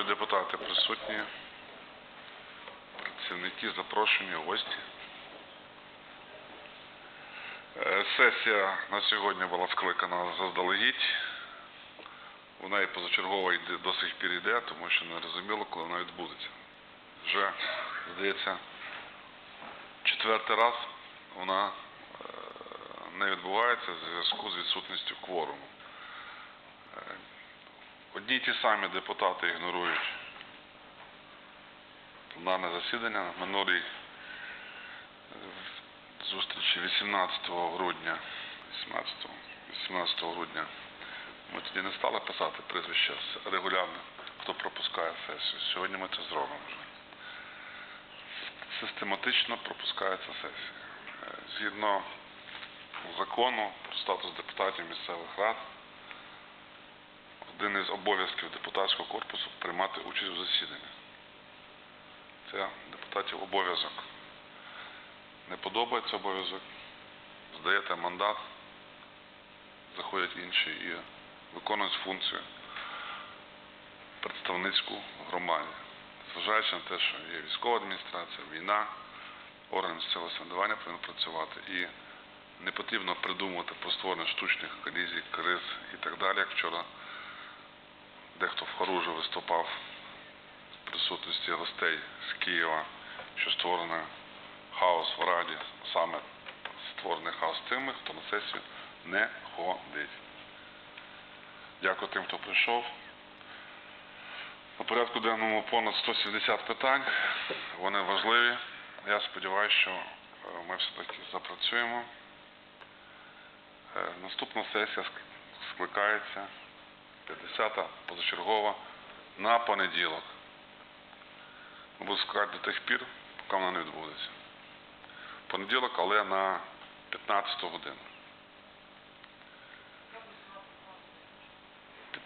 Шановні депутати, присутні, працівники, запрошені, гості. Е, Сесія на сьогодні була скликана заздалегідь. Вона і позачергова до сих пір йде, тому що не розуміло, коли вона відбудеться. Вже, здається, четвертий раз вона е, не відбувається в зв'язку з відсутністю кворуму. Одні ті самі депутати ігнорують пленарне засідання. Минулій е, зустрічі 18 грудня, 18, 18 грудня ми тоді не стали писати прізвища регулярно, хто пропускає сесію. Сьогодні ми це зробимо вже. Систематично пропускається сесія. Е, Згідно закону про статус депутатів місцевих рад, один із обов'язків депутатського корпусу приймати участь у засіданні. Це депутатів обов'язок. Не подобається обов'язок, здаєте мандат, заходять інші і виконують функцію представницьку громаді. Зважаючи на те, що є військова адміністрація, війна, органи місцевого самоврядування повинні працювати і не потрібно придумувати про створення штучних колізій, криз і так далі, як вчора дехто в Харужі виступав в присутності гостей з Києва, що створений хаос в Раді, саме створений хаос тими, хто на сесію не ходить. Дякую тим, хто прийшов. На порядку денному понад 170 питань. Вони важливі. Я сподіваюся, що е, ми все-таки запрацюємо. Е, Наступна сесія скликається 50-та позачергова на понеділок. Ми будемо до тих пір, поки вона не відбудеться. Понеділок, але на 15 годину.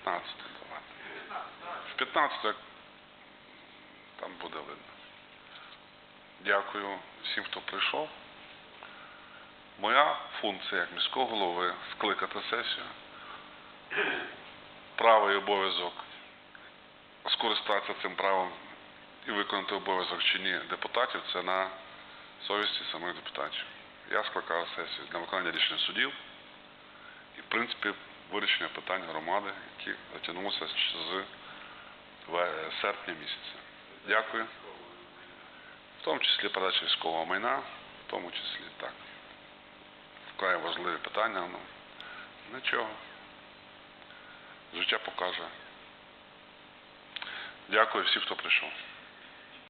15 давайте. В 15 як там буде видно. Дякую всім, хто прийшов. Моя функція як міського голови скликати сесію. Право і обов'язок скористатися цим правом і виконати обов'язок чи ні депутатів це на совісті самих депутатів. Я скликав сесію для виконання рішень судів і, в принципі, вирішення питань громади, які затягнулися з серпня місяця. Дякую. В тому числі передача військового майна, в тому числі так. Вкрай важливі питання, ну нічого. Життя покаже. Дякую всім, хто прийшов.